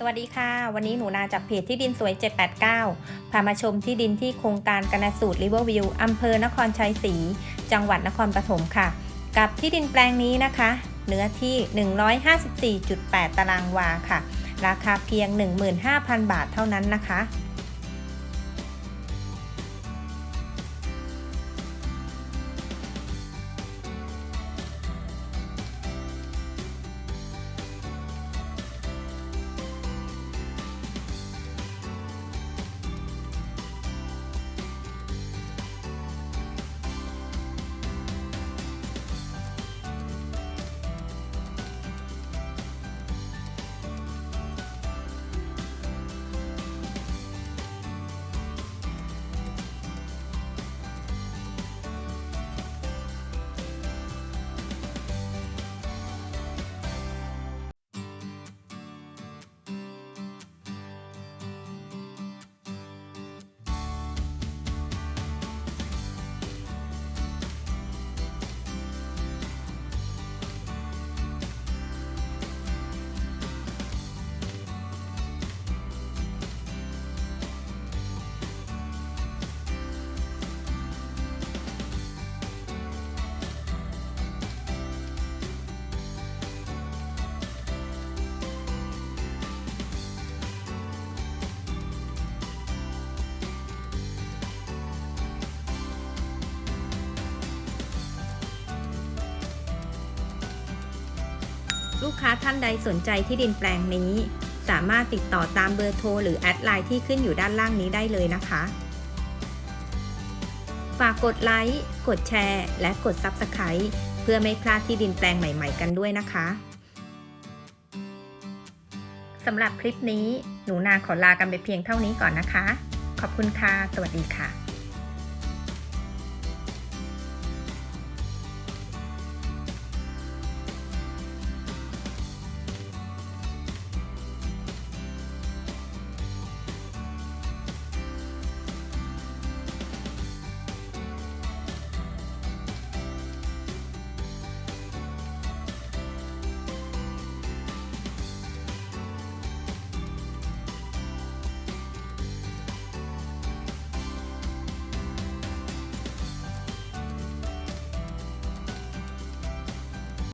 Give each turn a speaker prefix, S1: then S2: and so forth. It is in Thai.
S1: สวัสดีค่ะ วันนี้หนูนาจากเพจที่ดินสวย 789 พามาชมที่ดินที่โครงการกนสูตรริเวอร์วิวอำเภอนครชัยศรี จังหวัดนครปฐมค่ะ กับที่ดินแปลงนี้นะคะ เนื้อที่ 154.8 ตารางวาค่ะ ราคาเพียง 15,000 บาทเท่านั้นนะคะ ลูกค้าท่านใดสนใจที่ดินแปลงนี้ สามารถติดต่อตามเบอร์โทรหรือแอดไลน์ที่ขึ้นอยู่ด้านล่างนี้ได้เลยนะคะ ฝากกดไลค์ กดแชร์ และกด Subscribe เพื่อไม่พลาดที่ดินแปลงใหม่ๆกันด้วยนะคะสำหรับคลิปนี้ หนูนาขอลากันไปเพียงเท่านี้ก่อนนะคะ ขอบคุณค่ะ สวัสดีค่ะ